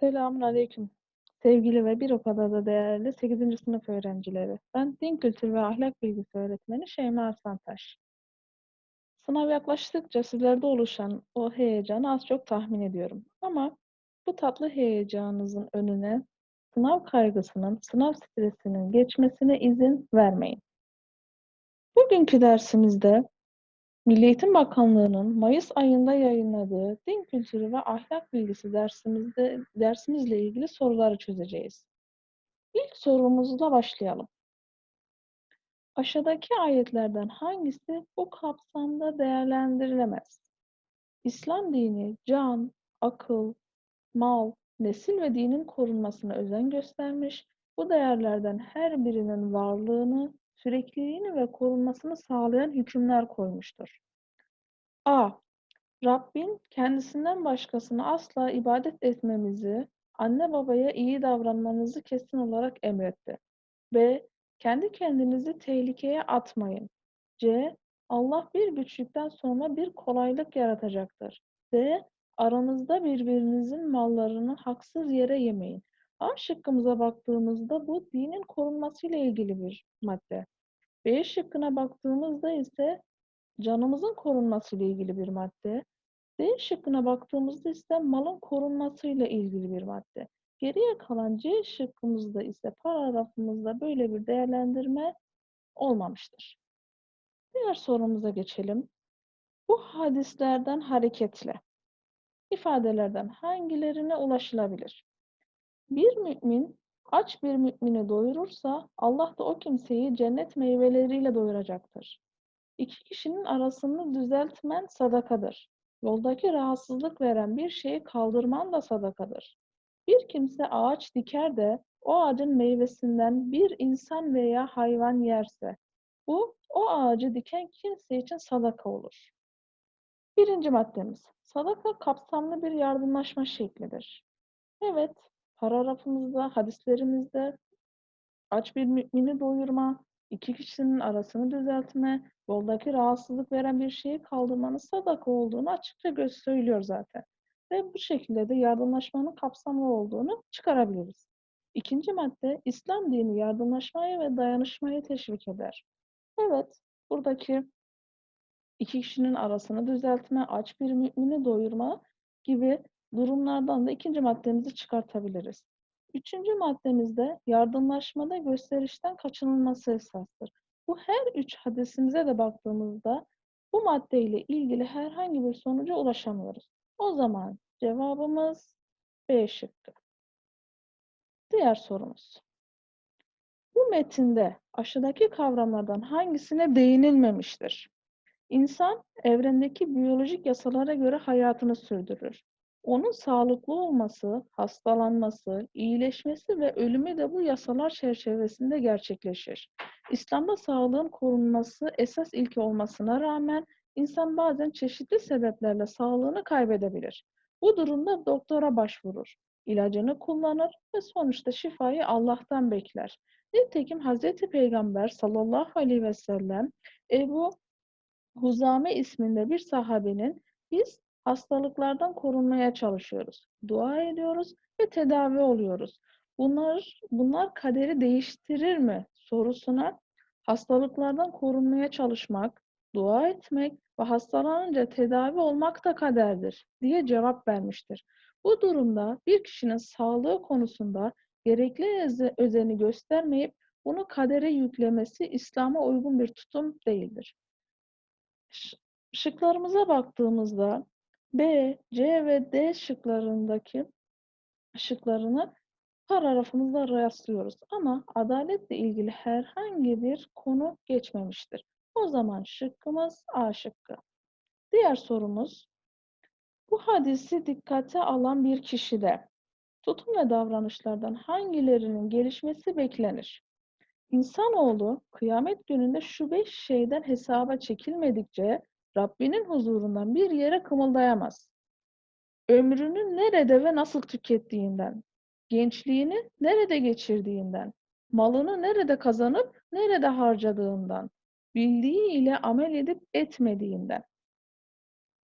Selamünaleyküm. Sevgili ve bir o kadar da değerli 8. sınıf öğrencileri. Ben Din Kültürü ve Ahlak Bilgisi öğretmeni Şeyma Arslantaş. Sınav yaklaştıkça sizlerde oluşan o heyecanı az çok tahmin ediyorum. Ama bu tatlı heyecanınızın önüne sınav kaygısının, sınav stresinin geçmesine izin vermeyin. Bugünkü dersimizde Milli Eğitim Bakanlığı'nın Mayıs ayında yayınladığı Din Kültürü ve Ahlak Bilgisi dersimizde dersimizle ilgili soruları çözeceğiz. İlk sorumuzla başlayalım. Aşağıdaki ayetlerden hangisi bu kapsamda değerlendirilemez? İslam dini can, akıl, mal, nesil ve dinin korunmasına özen göstermiş, bu değerlerden her birinin varlığını, sürekliliğini ve korunmasını sağlayan hükümler koymuştur. A. Rabbin kendisinden başkasına asla ibadet etmemizi, anne babaya iyi davranmanızı kesin olarak emretti. B. Kendi kendinizi tehlikeye atmayın. C. Allah bir güçlükten sonra bir kolaylık yaratacaktır. D. Aranızda birbirinizin mallarını haksız yere yemeyin. A şıkkımıza baktığımızda bu dinin korunmasıyla ilgili bir madde. B şıkkına baktığımızda ise canımızın korunmasıyla ilgili bir madde. D şıkkına baktığımızda ise malın korunmasıyla ilgili bir madde. Geriye kalan C şıkkımızda ise paragrafımızda böyle bir değerlendirme olmamıştır. Diğer sorumuza geçelim. Bu hadislerden hareketle ifadelerden hangilerine ulaşılabilir? Bir mümin aç bir mümini doyurursa Allah da o kimseyi cennet meyveleriyle doyuracaktır. İki kişinin arasını düzeltmen sadakadır. Yoldaki rahatsızlık veren bir şeyi kaldırman da sadakadır. Bir kimse ağaç diker de o ağacın meyvesinden bir insan veya hayvan yerse, bu o ağacı diken kimse için sadaka olur. Birinci maddemiz, sadaka kapsamlı bir yardımlaşma şeklidir. Evet, paragrafımızda, hadislerimizde aç bir mümini doyurma, iki kişinin arasını düzeltme, yoldaki rahatsızlık veren bir şeyi kaldırmanın sadaka olduğunu açıkça söylüyor zaten. Ve bu şekilde de yardımlaşmanın kapsamlı olduğunu çıkarabiliriz. İkinci madde, İslam dini yardımlaşmayı ve dayanışmayı teşvik eder. Evet, buradaki iki kişinin arasını düzeltme, aç bir mümini doyurma gibi durumlardan da ikinci maddemizi çıkartabiliriz. Üçüncü maddemizde yardımlaşmada gösterişten kaçınılması esastır. Bu her üç hadisimize de baktığımızda bu maddeyle ilgili herhangi bir sonuca ulaşamıyoruz. O zaman cevabımız B şıkkı. Diğer sorumuz. Bu metinde aşağıdaki kavramlardan hangisine değinilmemiştir? İnsan evrendeki biyolojik yasalara göre hayatını sürdürür. Onun sağlıklı olması, hastalanması, iyileşmesi ve ölümü de bu yasalar çerçevesinde gerçekleşir. İslam'da sağlığın korunması esas ilke olmasına rağmen insan bazen çeşitli sebeplerle sağlığını kaybedebilir. Bu durumda doktora başvurur, ilacını kullanır ve sonuçta şifayı Allah'tan bekler. Nitekim Hz. Peygamber sallallahu aleyhi ve sellem Ebu Huzame isminde bir sahabenin biz hastalıklardan korunmaya çalışıyoruz. Dua ediyoruz ve tedavi oluyoruz. Bunlar bunlar kaderi değiştirir mi sorusuna hastalıklardan korunmaya çalışmak, dua etmek ve hastalanınca tedavi olmak da kaderdir diye cevap vermiştir. Bu durumda bir kişinin sağlığı konusunda gerekli özeni göstermeyip bunu kadere yüklemesi İslam'a uygun bir tutum değildir. Şıklarımıza baktığımızda B, C ve D şıklarındaki şıklarını paragrafımızda rastlıyoruz. Ama adaletle ilgili herhangi bir konu geçmemiştir. O zaman şıkkımız A şıkkı. Diğer sorumuz, bu hadisi dikkate alan bir kişide tutum ve davranışlardan hangilerinin gelişmesi beklenir? İnsanoğlu kıyamet gününde şu beş şeyden hesaba çekilmedikçe Rabbinin huzurundan bir yere kımıldayamaz. Ömrünü nerede ve nasıl tükettiğinden, gençliğini nerede geçirdiğinden, malını nerede kazanıp nerede harcadığından, bildiği ile amel edip etmediğinden.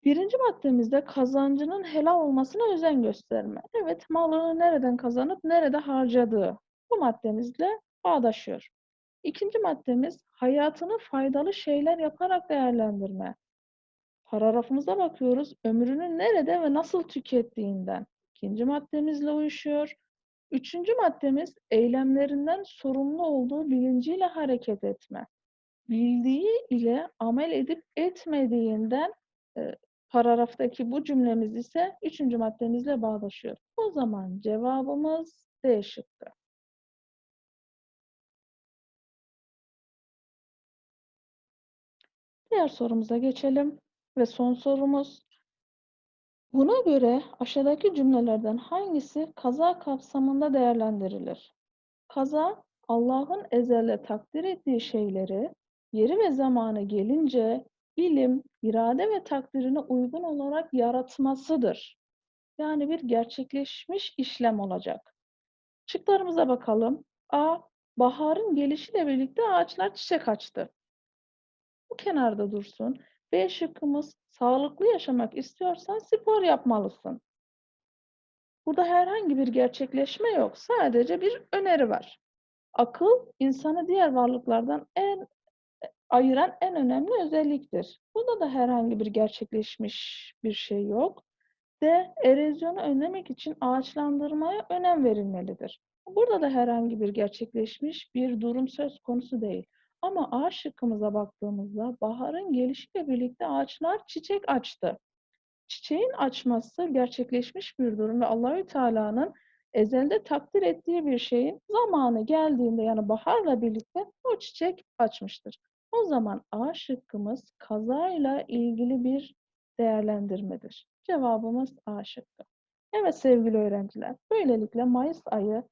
1. maddemizde kazancının helal olmasına özen gösterme. Evet, malını nereden kazanıp nerede harcadığı bu maddemizle bağdaşıyor. 2. maddemiz hayatını faydalı şeyler yaparak değerlendirme. Paragrafımıza bakıyoruz. Ömrünü nerede ve nasıl tükettiğinden. 2. maddemizle uyuşuyor. 3. maddemiz eylemlerinden sorumlu olduğu bilinciyle hareket etme. Bildiği ile amel edip etmediğinden e, paragraftaki bu cümlemiz ise 3. maddemizle bağdaşıyor. O zaman cevabımız D şıkkı. Diğer sorumuza geçelim ve son sorumuz. Buna göre aşağıdaki cümlelerden hangisi kaza kapsamında değerlendirilir? Kaza, Allah'ın ezelde takdir ettiği şeyleri yeri ve zamanı gelince ilim, irade ve takdirine uygun olarak yaratmasıdır. Yani bir gerçekleşmiş işlem olacak. Şıklarımıza bakalım. A. Baharın gelişiyle birlikte ağaçlar çiçek açtı. Bu kenarda dursun. B şıkkımız sağlıklı yaşamak istiyorsan spor yapmalısın. Burada herhangi bir gerçekleşme yok. Sadece bir öneri var. Akıl insanı diğer varlıklardan en ayıran en önemli özelliktir. Burada da herhangi bir gerçekleşmiş bir şey yok. D. Erozyonu önlemek için ağaçlandırmaya önem verilmelidir. Burada da herhangi bir gerçekleşmiş bir durum söz konusu değil. Ama A şıkkımıza baktığımızda baharın gelişiyle birlikte ağaçlar çiçek açtı. Çiçeğin açması gerçekleşmiş bir durum ve Allahü Teala'nın ezelde takdir ettiği bir şeyin zamanı geldiğinde yani baharla birlikte o çiçek açmıştır. O zaman A şıkkımız kazayla ilgili bir değerlendirmedir. Cevabımız A şıkkı. Evet sevgili öğrenciler, böylelikle Mayıs ayı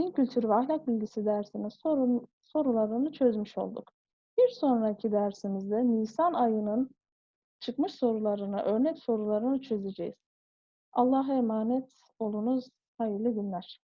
Din Kültürü ve Ahlak Bilgisi dersinin sorun, sorularını çözmüş olduk. Bir sonraki dersimizde Nisan ayının çıkmış sorularını, örnek sorularını çözeceğiz. Allah'a emanet olunuz. Hayırlı günler.